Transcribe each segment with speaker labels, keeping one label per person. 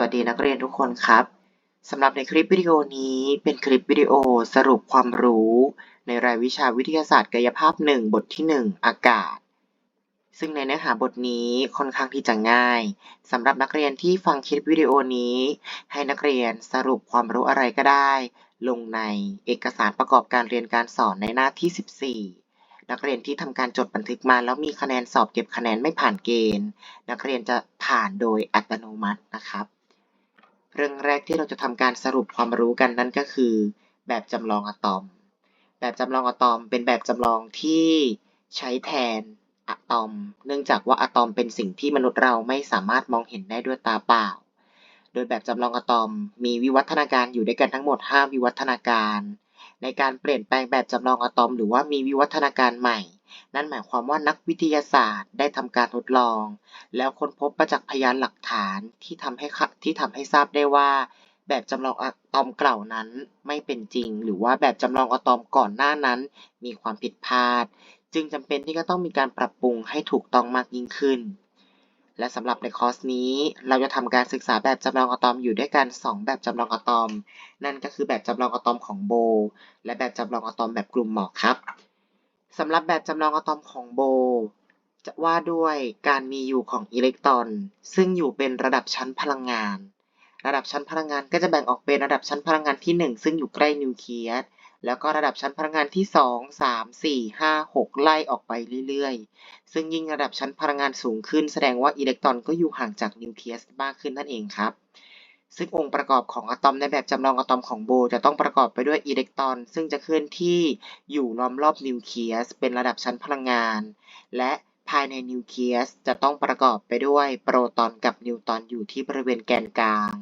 Speaker 1: วัสดีนักเรียนทุกคนครับสำหรับในคลิปวิดีโอนี้เป็นคลิปวิดีโอสรุปความรู้ ในรายวิชาวิทยาศาสตร์กายภาพ 1 บทที่ 1 อากาศ ซึ่งในเนื้อหาบทนี้ค่อนข้างที่จะง่ายสำหรับนักเรียนที่ฟังคลิปวิดีโอนี้ ให้นักเรียนสรุปความรู้อะไรก็ได้ ลงในเอกสารประกอบการเรียนการสอนในหน้าที่ 14นักเรียนที่ทำการจดบันทึกมาแล้วมีคะแนนสอบเก็บคะแนนไม่ผ่านเกณฑ์ นักเรียนจะผ่านโดยอัตโนมัตินะครับ เรื่องแรกที่เราจะทำการสรุปความรู้กันนั่นก็คือ แบบจำลองอะตอม แบบจำลองอะตอมเป็นแบบจำลองที่ใช้แทนอะตอม เนื่องจากว่าอะตอมเป็นสิ่งที่มนุษย์เราไม่สามารถมองเห็นได้ด้วยตาเปล่า โดยแบบจำลองอะตอมมีวิวัฒนาการอยู่ด้วยกันทั้งหมด 5 วิวัฒนาการ ในการเปลี่ยนแปลงแบบจำลองอะตอม หรือว่ามีวิวัฒนาการใหม่ นั่นหมายความว่านักวิทยาศาสตร์ได้ทำการทดลอง แล้วค้นพบประจักษ์พยานหลักฐานที่ทำให้ที่ทำให้ทราบได้ว่า แบบจำลองอะตอมเก่านั้นไม่เป็นจริง หรือว่าแบบจำลองอะตอมก่อนหน้านั้น มีความผิดพลาด จึงจำเป็นที่จะต้องมีการปรับปรุงให้ถูกต้องมากยิ่งขึ้น และสำหรับในคอร์สนี้ เราจะทำการศึกษาแบบจำลองอะตอมอยู่ด้วยกัน 2 แบบจำลองอะตอม นั่นก็คือแบบจำลองอะตอมของโบ และแบบจำลองอะตอมแบบกลุ่มหมอกครับ สำหรับแบบจำลองอะตอมของโบจะว่าด้วยการมีอยู่ของอิเล็กตรอน ซึ่งอยู่เป็นระดับชั้นพลังงาน ระดับชั้นพลังงานก็จะแบ่งออกเป็นระดับชั้นพลังงานที่ 1 ซึ่งอยู่ใกล้นิวเคลียสแล้วก็ระดับชั้นพลังงานที่ 2 3 4 5 6 ไล่ออกไปเรื่อยๆ ซึ่งยิ่งระดับชั้นพลังงานสูงขึ้น แสดงว่าอิเล็กตรอนก็อยู่ห่างจากนิวเคลียสมากขึ้นนั่นเองครับ ซึ่งองค์ประกอบของอะตอมในแบบจำลองอะตอมของโบจะต้องประกอบไปด้วยอิเล็กตรอน ซึ่งจะเคลื่อนที่อยู่ล้อมรอบนิวเคลียสเป็นระดับชั้นพลังงาน และภายในนิวเคลียสจะต้องประกอบไปด้วยโปรตอนกับนิวตรอนอยู่ที่บริเวณแกนกลาง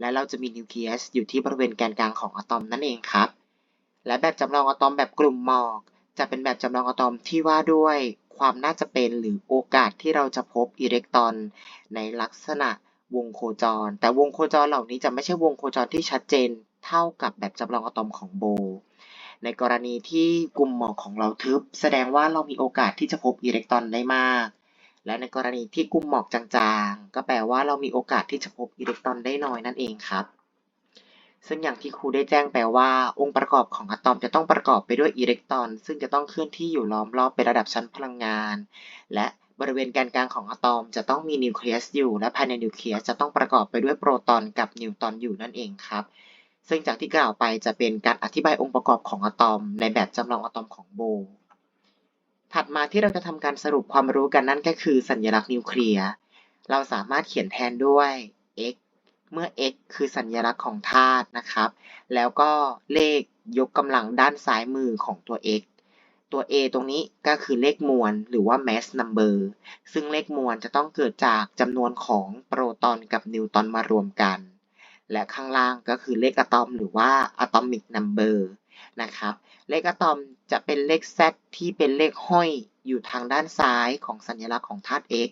Speaker 1: และเราจะมีนิวเคลียสอยู่ที่บริเวณแกนกลางของอะตอมนั่นเองครับ และแบบจำลองอะตอมแบบกลุ่มหมอก จะเป็นแบบจำลองอะตอมที่ว่าด้วยความน่าจะเป็นหรือโอกาสที่เราจะพบอิเล็กตรอนในลักษณะ วงโคจร แต่วงโคจรเหล่านี้จะไม่ใช่วงโคจรที่ชัดเจนเท่ากับแบบจำลองอะตอมของโบ ในกรณีที่กลุ่มหมอกของเราทึบ แสดงว่าเรามีโอกาสที่จะพบอิเล็กตรอนได้มาก และในกรณีที่กลุ่มหมอกจางๆ ก็แปลว่าเรามีโอกาสที่จะพบอิเล็กตรอนได้น้อยนั่นเองครับ ซึ่งอย่างที่ครูได้แจ้งไปว่า องค์ประกอบของอะตอมจะต้องประกอบไปด้วยอิเล็กตรอน ซึ่งจะต้องเคลื่อนที่อยู่ล้อมรอบเป็นระดับชั้นพลังงาน และบริเวณแกนกลางของอะตอมจะต้องมีนิวเคลียสอยู่ และภายในนิวเคลียสจะต้องประกอบไปด้วยโปรตอนกับนิวตรอนอยู่นั่นเองครับ ซึ่งจากที่กล่าวไปจะเป็นการอธิบายองค์ประกอบของอะตอม ในแบบจำลองอะตอมของโบ ถัดมาที่เราจะทำการสรุปความรู้กันนั่นก็คือสัญลักษณ์นิวเคลียร์ เราสามารถเขียนแทนด้วย x เมื่อ x คือสัญลักษณ์ของธาตุนะครับ แล้วก็เลขยกกำลังด้านซ้ายมือของตัว x ตัว a ตรงนี้ก็คือเลขมวลหรือว่า mass number ซึ่งเลขมวลจะต้องเกิดจากจำนวนของโปรตอนกับนิวตรอนมารวมกัน และข้างล่างก็คือเลขอะตอมหรือว่า atomic number นะครับ เลขอะตอมจะเป็นเลข z ที่เป็นเลขห้อยอยู่ทางด้านซ้ายของสัญลักษณ์ของธาตุ x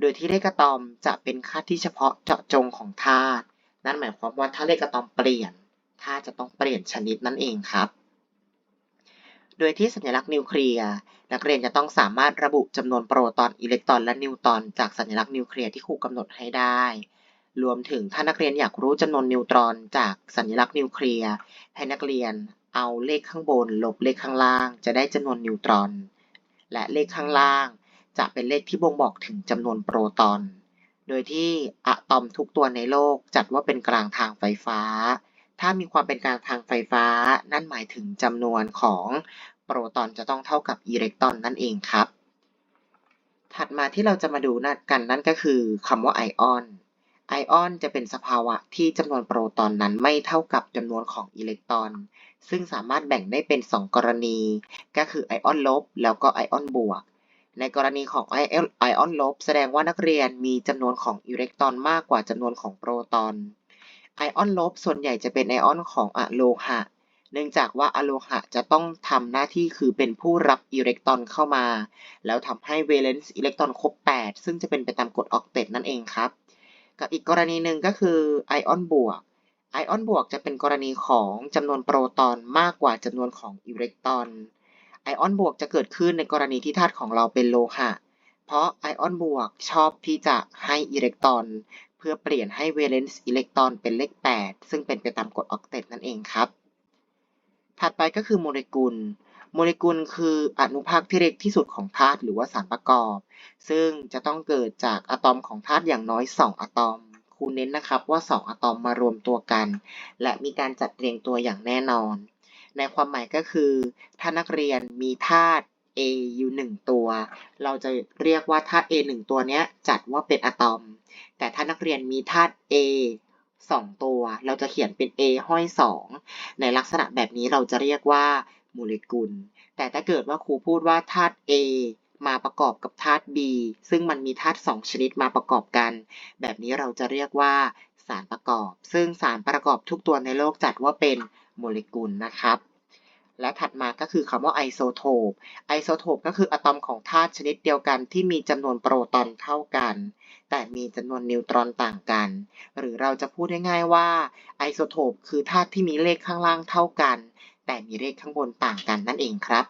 Speaker 1: โดยที่เลขอะตอมจะเป็นค่าที่เฉพาะเจาะจงของธาตุ นั่นหมายความว่าถ้าเลขอะตอมเปลี่ยนธาตุจะต้องเปลี่ยนชนิดนั่นเองครับ โดยที่สัญลักษณ์นิวเคลียร์นักเรียนจะต้องสามารถระบุจำนวนโปรตอนอิเล็กตรอนและนิวตรอนจากสัญลักษณ์นิวเคลียร์ที่ครูกำหนดให้ได้ รวมถึงถ้านักเรียนอยากรู้จำนวนนิวตรอนจากสัญลักษณ์นิวเคลียร์ให้นักเรียนเอาเลขข้างบนลบเลขข้างล่าง จะได้จำนวนนิวตรอน และเลขข้างล่าง จะเป็นเลขที่บ่งบอกถึงจำนวนโปรตอน โดยที่อะตอมทุกตัวในโลกจัดว่าเป็นกลางทางไฟฟ้า ถ้ามีความเป็นกลางทางไฟฟ้า นั่นหมายถึงจำนวนของโปรตอนจะต้องเท่ากับอิเล็กตรอนนั่นเองครับ ถัดมาที่เราจะมาดูกันนั่นก็คือคำว่าไอออน ไอออนจะเป็นสภาวะที่จำนวนโปรตอนนั้นไม่เท่ากับจำนวนของอิเล็กตรอน ซึ่งสามารถแบ่งได้เป็น 2 กรณี ก็คือไอออนลบแล้วก็ไอออนบวก ในกรณีของไออออนลบแสดงว่านักเรียนมีจำนวนของอิเล็กตรอนมากกว่าจำนวนของโปรตอน ไอออนลบส่วนใหญ่จะเป็นไอออนของอะโลหะ เนื่องจากว่าอะโลหะจะต้องทำหน้าที่คือเป็นผู้รับอิเล็กตรอนเข้ามา แล้วทำให้เวเลนซ์อิเล็กตรอนครบ 8 ซึ่งจะเป็นไปตามกฎออกเตตนั่นเองครับ กับอีกกรณีหนึ่งก็คือไอออนบวก ไอออนบวกจะเป็นกรณีของจำนวนโปรตอนมากกว่าจำนวนของอิเล็กตรอน ไอออนบวกจะเกิดขึ้นในกรณีที่ธาตุของเราเป็นโลหะ เพราะไอออนบวกชอบที่จะให้อิเล็กตรอน เพื่อเปลี่ยนให้ valence อิเล็กตรอนเป็นเลข 8 ซึ่งเป็นไปตามกฎออกเตตนั่นเองครับ ถัดไปก็คือโมเลกุล โมเลกุลคืออนุภาคที่เล็กที่สุดของธาตุหรือว่าสารประกอบ ซึ่งจะต้องเกิดจากอะตอมของธาตุอย่างน้อย 2 อะตอมครูเน้นนะครับว่า 2 อะตอมมารวมตัวกัน และมีการจัดเรียงตัวอย่างแน่นอน ในความหมายก็คือ ถ้านักเรียนมีธาตุ A อยู่1ตัว เราจะเรียกว่าธาตุ A 1ตัวนี้จัดว่าเป็นอะตอม แต่ถ้านักเรียนมีธาตุ A 2ตัว เราจะเขียนเป็น A ห้อย2ในลักษณะแบบนี้เราจะเรียกว่าโมเลกุล แต่ถ้าเกิดว่าครูพูดว่าธาตุ A มาประกอบกับธาตุ B ซึ่งมันมีธาตุ2ชนิดมาประกอบกัน แบบนี้เราจะเรียกว่าสารประกอบ ซึ่งสารประกอบทุกตัวในโลกจัดว่าเป็น โมเลกุลนะครับ และถัดมาก็คือคำว่าไอโซโทป ไอโซโทปก็คืออะตอมของธาตุชนิดเดียวกันที่มีจำนวนโปรตอนเท่ากัน แต่มีจำนวนนิวตรอนต่างกัน หรือเราจะพูดง่ายๆว่าไอโซโทปคือธาตุที่มีเลขข้างล่างเท่ากัน แต่มีเลขข้างบนต่างกันนั่นเองครับ